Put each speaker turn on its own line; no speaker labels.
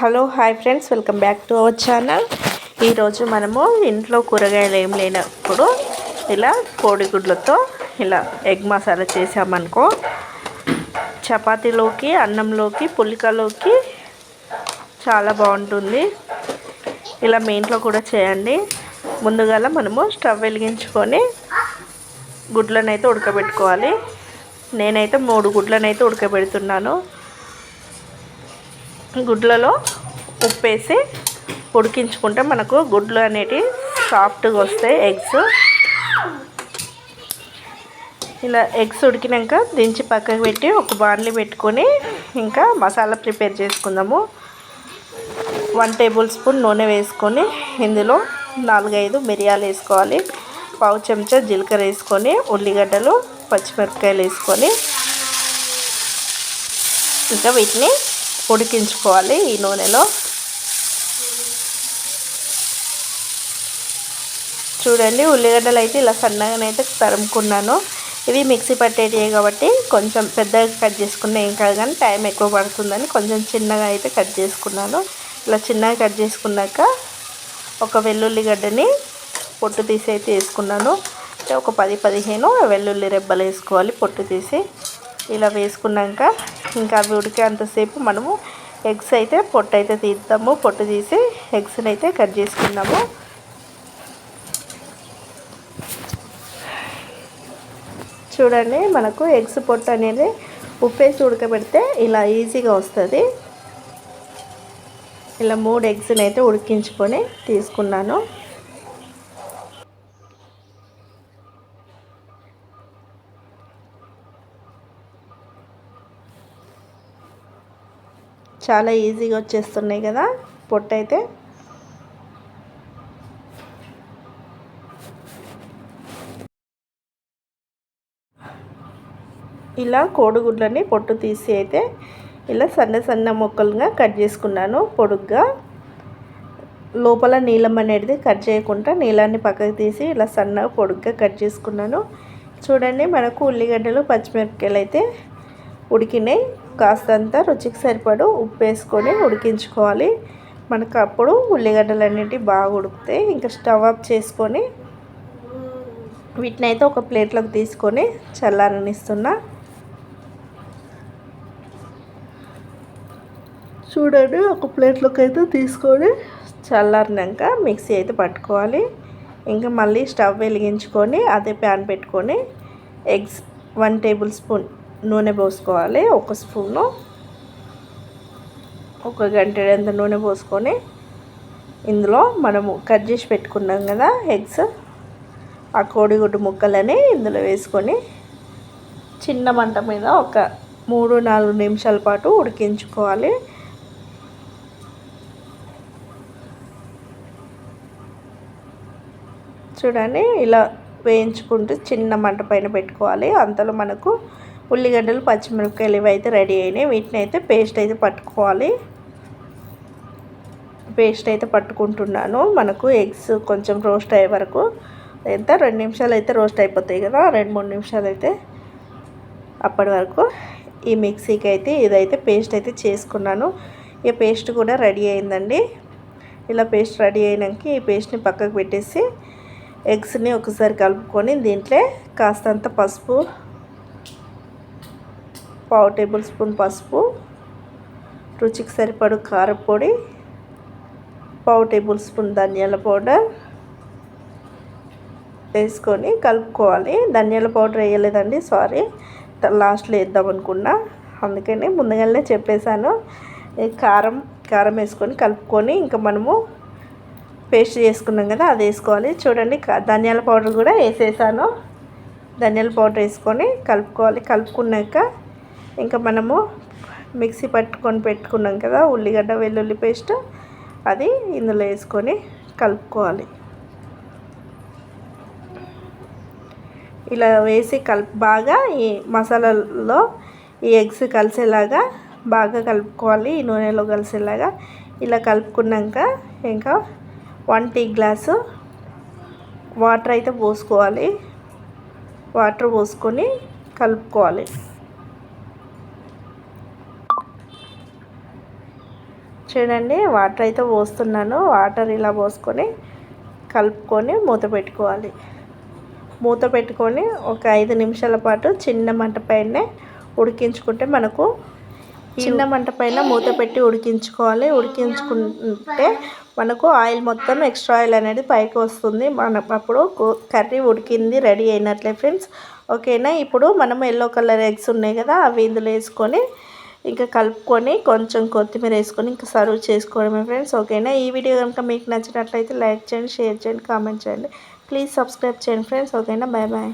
Hello hi friends welcome back to our channel. ఈరోజు మనము ఇంట్లో కూరగాయలు ఏం లేనప్పుడు ఇలా కోడిగుడ్లతో ఇలా ఎగ్ మసాలా చేసామనుకో చపాతీలోకి అన్నంలోకి పులికలోకి చాలా బాగుంటుంది. ఇలా మీ ఇంట్లో కూడా చేయండి. ముందుగా మనము స్టవ్ వెలిగించుకొని గుడ్లనైతే ఉడకబెట్టుకోవాలి. నేనైతే మూడు గుడ్లనైతే ఉడకబెడుతున్నాను. గుడ్లలో ఉప్పు వేసి ఉడికించుకుంటే మనకు గుడ్లు అనేటివి సాఫ్ట్గా వస్తాయి ఎగ్స్. ఇలా ఎగ్స్ ఉడికినాక దించి పక్కకు పెట్టి ఒక బాండ్లీ పెట్టుకొని ఇంకా మసాలా ప్రిపేర్ చేసుకుందాము. వన్ టేబుల్ స్పూన్ నూనె వేసుకొని ఇందులో నాలుగైదు మిరియాలు వేసుకోవాలి. పావు చెంచా జీలకర్ర వేసుకొని ఉల్లిగడ్డలు పచ్చిమిరపకాయలు వేసుకొని ఇంకా వీటిని ఉడికించుకోవాలి ఈ నూనెలో. చూడండి ఉల్లిగడ్డలు అయితే ఇలా సన్నగానైతే తరుముకున్నాను. ఇవి మిక్సీ పట్టేటివి కాబట్టి కొంచెం పెద్దగా కట్ చేసుకున్నా ఏం కాదు కానీ టైం ఎక్కువ పడుతుందని కొంచెం చిన్నగా అయితే కట్ చేసుకున్నాను. ఇలా చిన్నగా కట్ చేసుకున్నాక ఒక వెల్లుల్లిగడ్డని పొట్టు తీసి అయితే వేసుకున్నాను. అంటే ఒక పది పదిహేను వెల్లుల్లి రెబ్బలు వేసుకోవాలి పొట్టు తీసి. ఇలా వేసుకున్నాక ఇంకా అవి ఉడికేంతసేపు మనము ఎగ్స్ అయితే పొట్టు అయితే తీద్దాము. పొట్టు తీసి ఎగ్స్ని అయితే కట్ చేసుకుందాము. చూడండి మనకు ఎగ్స్ పొట్టు అనేది ఉప్పేసి ఉడకబెడితే ఇలా ఈజీగా వస్తుంది. ఇలా మూడు ఎగ్స్ని అయితే ఉడికించుకొని తీసుకున్నాను. చాలా ఈజీగా వచ్చేస్తున్నాయి కదా పొట్టు అయితే ఇలా కోడిగుడ్లని పొట్టు తీసి అయితే ఇలా సన్న సన్న ముక్కలుగా కట్ చేసుకున్నాను పొడుగ్గా. లోపల నీలం అనేది కట్ చేయకుండా నీలాన్ని పక్కకు తీసి ఇలా సన్నగా పొడుగ్గా కట్ చేసుకున్నాను. చూడండి మనకు ఉల్లిగడ్డలు పచ్చిమిరపకాయలు అయితే ఉడికినాయి. కాస్తంత రుచికి సరిపడు ఉప్పు వేసుకొని ఉడికించుకోవాలి. మనకు అప్పుడు ఉల్లిగడ్డలు అన్నిటి బాగా ఉడుకుతాయి. ఇంకా స్టవ్ ఆఫ్ చేసుకొని వీటిని అయితే ఒక ప్లేట్లోకి తీసుకొని చల్లారనిస్తున్నా. చూడండి ఒక ప్లేట్లోకి అయితే తీసుకొని చల్లారినాక మిక్సీ అయితే పట్టుకోవాలి. ఇంకా మళ్ళీ స్టవ్ వెలిగించుకొని అదే ప్యాన్ పెట్టుకొని ఎగ్స్ వన్ టేబుల్ స్పూన్ నూనె పోసుకోవాలి ఒక స్పూను ఒక గంటెడంత నూనె పోసుకొని ఇందులో మనము కట్ చేసి పెట్టుకున్నాం కదా ఎగ్స్. ఆ కోడిగుడ్డు ముక్కలని ఇందులో వేసుకొని చిన్న మంట మీద ఒక మూడు నాలుగు నిమిషాల పాటు ఉడికించుకోవాలి. చూడండి ఇలా వేయించుకుంటూ చిన్న మంట పైన పెట్టుకోవాలి. అంతలో మనకు ఉల్లిగడ్డలు పచ్చిమిరపకాయలు ఇవి అయితే రెడీ అయినాయి. వీటిని అయితే పేస్ట్ అయితే పట్టుకోవాలి. పేస్ట్ అయితే పట్టుకుంటున్నాను. మనకు ఎగ్స్ కొంచెం రోస్ట్ అయ్యే వరకు. ఎంత? రెండు నిమిషాలు అయితే రోస్ట్ అయిపోతాయి కదా. రెండు మూడు నిమిషాలు అయితే అప్పటి వరకు ఈ మిక్సీకి అయితే ఇదైతే పేస్ట్ అయితే చేసుకున్నాను. ఈ పేస్ట్ కూడా రెడీ అయిందండి. ఇలా పేస్ట్ రెడీ అయినాక ఈ పేస్ట్ని పక్కకు పెట్టేసి ఎగ్స్ని ఒకసారి కలుపుకొని దీంట్లో కాస్తంత పసుపు పావు టేబుల్ స్పూన్ పసుపు రుచికి సరిపడు కారపొడి పావు టేబుల్ స్పూన్ ధనియాల పౌడర్ వేసుకొని కలుపుకోవాలి. ధనియాల పౌడర్ వేయలేదండి సారీ. లాస్ట్లో వేద్దాం అనుకున్నా. అందుకని ముందుగానే చెప్పేశాను. కారం కారం వేసుకొని కలుపుకొని ఇంకా మనము పేస్ట్ చేసుకున్నాం కదా అది వేసుకోవాలి. చూడండి ధనియాల పౌడర్ కూడా వేసేసాను. ధనియాల పౌడర్ వేసుకొని కలుపుకోవాలి. కలుపుకున్నాక ఇంకా మనము మిక్సీ పట్టుకొని పెట్టుకున్నాం కదా ఉల్లిగడ్డ వెల్లుల్లి పేస్ట్ అది ఇందులో వేసుకొని కలుపుకోవాలి. ఇలా వేసి కలుపు బాగా ఈ మసాలాలో ఈ ఎగ్స్ కలిసేలాగా బాగా కలుపుకోవాలి ఈ నూనెలో కలిసేలాగా. ఇలా కలుపుకున్నాక ఇంకా వన్ టీ గ్లాసు వాటర్ అయితే పోసుకోవాలి. వాటర్ పోసుకొని కలుపుకోవాలి. చూడండి వాటర్ అయితే పోస్తున్నాను. వాటర్ ఇలా పోసుకొని కలుపుకొని మూత పెట్టుకోవాలి. మూత పెట్టుకొని ఒక ఐదు నిమిషాల పాటు చిన్న మంట పైనే ఉడికించుకుంటే మనకు చిన్న మంట పైన మూత పెట్టి ఉడికించుకోవాలి. ఉడికించుకుంటే మనకు ఆయిల్ మొత్తం ఎక్స్ట్రా ఆయిల్ అనేది పైకి వస్తుంది. మన అప్పుడు కర్రీ ఉడికింది రెడీ అయినట్లే ఫ్రెండ్స్. ఓకేనా? ఇప్పుడు మనం ఎల్లో కలర్ ఎగ్స్ ఉన్నాయి కదా అవి ఇందులో వేసుకొని ఇంకా కలుపుకొని కొంచెం కొత్తిమీర వేసుకొని ఇంకా సర్వ్ చేసుకోవడమే ఫ్రెండ్స్. ఓకేనా? ఈ వీడియో కనుక మీకు నచ్చినట్లయితే లైక్ చేయండి షేర్ చేయండి కామెంట్ చేయండి. ప్లీజ్ సబ్స్క్రైబ్ చేయండి ఫ్రెండ్స్. ఓకేనా? Bye bye.